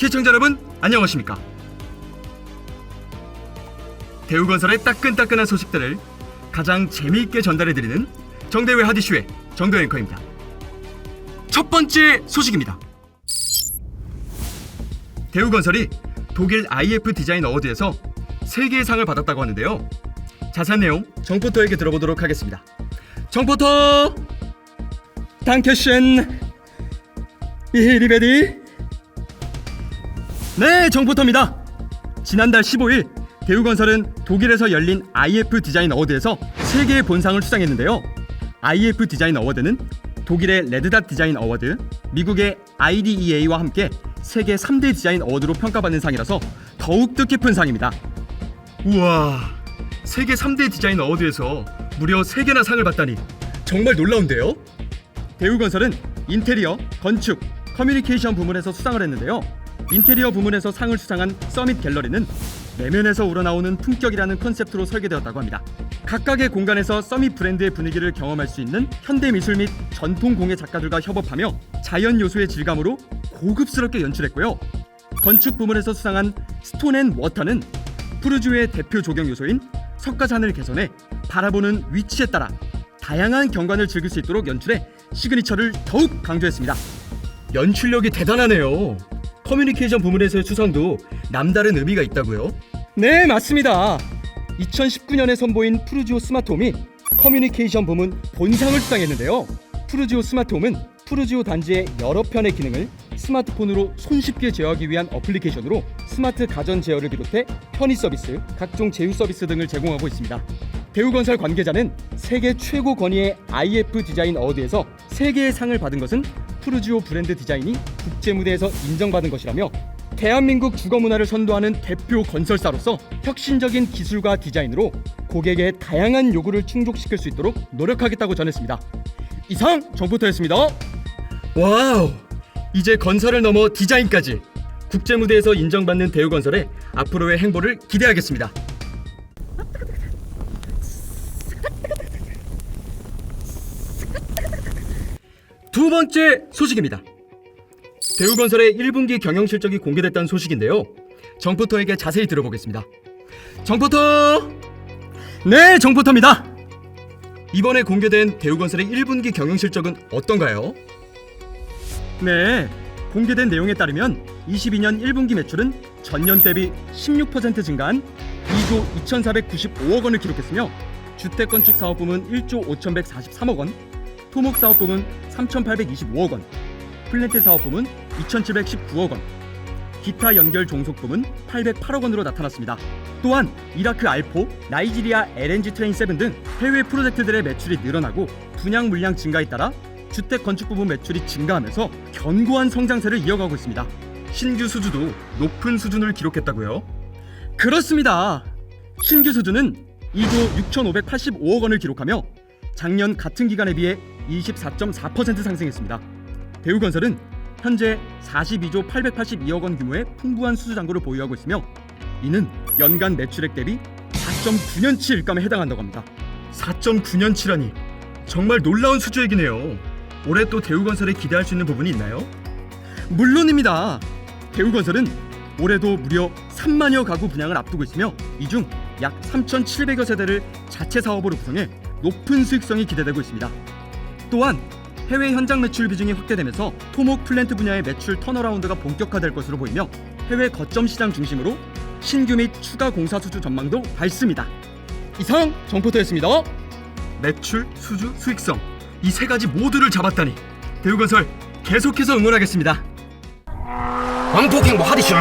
시청자 여러분 안녕하십니까? 대우건설의 따끈따끈한 소식들을 가장 재미있게 전달해드리는 정대회 하디슈의 정도 앵커입니다. 첫 번째 소식입니다. 대우건설이 독일 IF 디자인 어워드에서 3개의 상을 받았다고 하는데요. 자세한 내용 정포터에게 들어보도록 하겠습니다. 정포터! 단케쉔! 이리베디! 네, 정포터입니다. 지난달 15일 대우건설은 독일에서 열린 IF 디자인 어워드에서 3개의 본상을 수상했는데요. IF 디자인 어워드는 독일의 레드닷 디자인 어워드, 미국의 IDEA와 함께 세계 3대 디자인 어워드로 평가받는 상이라서 더욱 뜻깊은 상입니다. 우와, 세계 3대 디자인 어워드에서 무려 3개나 상을 받다니 정말 놀라운데요? 대우건설은 인테리어, 건축, 커뮤니케이션 부문에서 수상을 했는데요. 인테리어 부문에서 상을 수상한 서밋 갤러리는 내면에서 우러나오는 품격이라는 컨셉트로 설계되었다고 합니다. 각각의 공간에서 서밋 브랜드의 분위기를 경험할 수 있는 현대 미술 및 전통 공예 작가들과 협업하며 자연 요소의 질감으로 고급스럽게 연출했고요. 건축 부문에서 수상한 스톤 앤 워터는 푸르주의 대표 조경 요소인 석가산을 개선해 바라보는 위치에 따라 다양한 경관을 즐길 수 있도록 연출해 시그니처를 더욱 강조했습니다. 연출력이 대단하네요. 커뮤니케이션 부문에서의 수상도 남다른 의미가 있다고요? 네, 맞습니다. 2019년에 선보인 푸르지오 스마트홈이 커뮤니케이션 부문 본상을 수상했는데요. 푸르지오 스마트홈은 푸르지오 단지의 여러 편의 기능을 스마트폰으로 손쉽게 제어하기 위한 어플리케이션으로 스마트 가전 제어를 비롯해 편의 서비스, 각종 제휴 서비스 등을 제공하고 있습니다. 대우건설 관계자는 세계 최고 권위의 IF 디자인 어워드에서 3개의 상을 받은 것은 푸르지오 브랜드 디자인이 국제 무대에서 인정받은 것이라며 대한민국 주거 문화를 선도하는 대표 건설사로서 혁신적인 기술과 디자인으로 고객의 다양한 요구를 충족시킬 수 있도록 노력하겠다고 전했습니다. 이상 정보터였습니다. 와우! 이제 건설을 넘어 디자인까지 국제 무대에서 인정받는 대우건설의 앞으로의 행보를 기대하겠습니다. 두 번째 소식입니다. 대우건설의 1분기 경영 실적이 공개됐다는 소식인데요. 정포터에게 자세히 들어보겠습니다. 정포터! 네, 정포터입니다. 이번에 공개된 대우건설의 1분기 경영 실적은 어떤가요? 네, 공개된 내용에 따르면 22년 1분기 매출은 전년 대비 16% 증가한 2조 2,495억 원을 기록했으며 주택 건축 사업 부문 1조 5,143억 원, 토목 사업 부문 3,825억 원, 플랜트 사업 부문 2,719억 원, 기타 연결 종속 부문 808억 원으로 나타났습니다. 또한 이라크 알포, 나이지리아 LNG 트레인 7 등 해외 프로젝트들의 매출이 늘어나고 분양 물량 증가에 따라 주택 건축 부문 매출이 증가하면서 견고한 성장세를 이어가고 있습니다. 신규 수주도 높은 수준을 기록했다고요? 그렇습니다. 신규 수주는 2조 6,585억 원을 기록하며 작년 같은 기간에 비해 24.4% 상승했습니다. 대우건설은 현재 42조 882억 원 규모의 풍부한 수주 잔고를 보유하고 있으며 이는 연간 매출액 대비 4.9년치 일감에 해당한다고 합니다. 4.9년치라니 정말 놀라운 수주액이네요. 올해 또 대우건설에 기대할 수 있는 부분이 있나요? 물론입니다. 대우건설은 올해도 무려 3만여 가구 분양을 앞두고 있으며 이 중 약 3,700여 세대를 자체 사업으로 구성해 높은 수익성이 기대되고 있습니다. 또한 해외 현장 매출 비중이 확대되면서 토목 플랜트 분야의 매출 턴어라운드가 본격화될 것으로 보이며 해외 거점 시장 중심으로 신규 및 추가 공사 수주 전망도 밝습니다. 이상 정포터였습니다. 매출, 수주, 수익성 이 세 가지 모두를 잡았다니 대우건설 계속해서 응원하겠습니다. 왕복행보 하디슈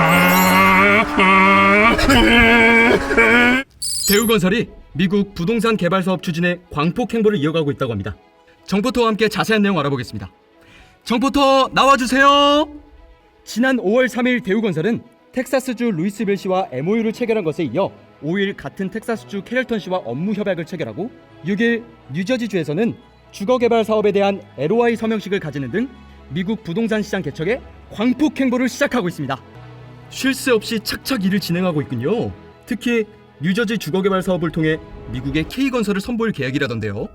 대우건설이 미국 부동산 개발 사업 추진에 광폭 행보를 이어가고 있다고 합니다. 정포터와 함께 자세한 내용 알아보겠습니다. 정포터 나와주세요. 지난 5월 3일 대우건설은 텍사스주 루이스빌 시와 MOU를 체결한 것에 이어 5일 같은 텍사스주 캐럴턴 시와 업무 협약을 체결하고 6일 뉴저지주에서는 주거 개발 사업에 대한 LOI 서명식을 가지는 등 미국 부동산 시장 개척에 광폭 행보를 시작하고 있습니다. 쉴 새 없이 착착 일을 진행하고 있군요. 특히 뉴저지 주거개발 사업을 통해 미국의 K건설을 선보일 계획이라던데요.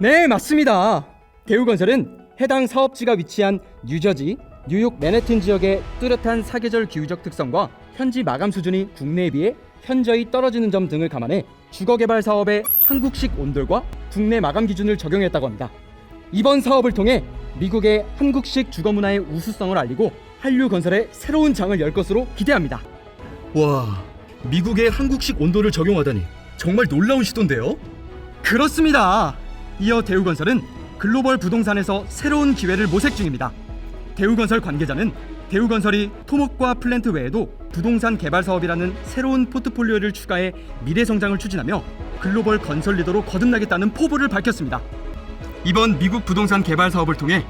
네, 맞습니다. 대우건설은 해당 사업지가 위치한 뉴저지, 뉴욕 맨해튼 지역의 뚜렷한 사계절 기후적 특성과 현지 마감 수준이 국내에 비해 현저히 떨어지는 점 등을 감안해 주거 개발 사업에 한국식 온돌과 국내 마감 기준을 적용했다고 합니다. 이번 사업을 통해 미국의 한국식 주거 문화의 우수성을 알리고 한류 건설에 새로운 장을 열 것으로 기대합니다. 와, 미국의 한국식 온도를 적용하다니 정말 놀라운 시도인데요. 그렇습니다. 이어 대우건설은 글로벌 부동산에서 새로운 기회를 모색 중입니다. 대우건설 관계자는 대우건설이 토목과 플랜트 외에도 부동산 개발 사업이라는 새로운 포트폴리오를 추가해 미래 성장을 추진하며 글로벌 건설 리더로 거듭나겠다는 포부를 밝혔습니다. 이번 미국 부동산 개발 사업을 통해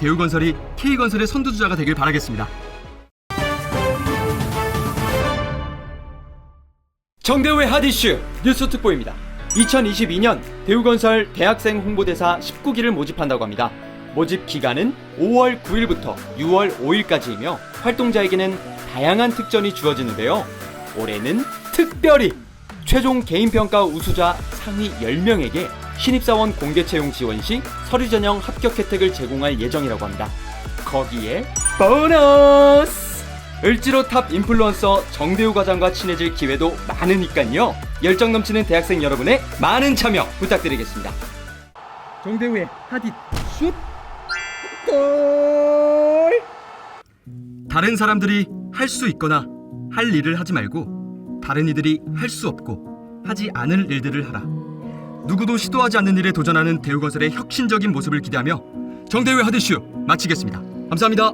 대우건설이 K건설의 선두주자가 되길 바라겠습니다. 정대우의 핫이슈 뉴스 특보입니다. 2022년 대우건설 대학생 홍보대사 19기를 모집한다고 합니다. 모집 기간은 5월 9일부터 6월 5일까지이며 활동자에게는 다양한 특전이 주어지는데요. 올해는 특별히 최종 개인평가 우수자 상위 10명에게 신입사원 공개 채용 지원 시 서류 전형 합격 혜택을 제공할 예정이라고 합니다. 거기에 보너스! 을지로 탑 인플루언서 정대우 과장과 친해질 기회도 많으니까요. 열정 넘치는 대학생 여러분의 많은 참여 부탁드리겠습니다. 정대우의 핫잇 슛 골! 다른 사람들이 할 수 있거나 할 일을 하지 말고 다른 이들이 할 수 없고 하지 않을 일들을 하라. 누구도 시도하지 않는 일에 도전하는 대우건설의 혁신적인 모습을 기대하며 정대우의 핫이슈 마치겠습니다. 감사합니다.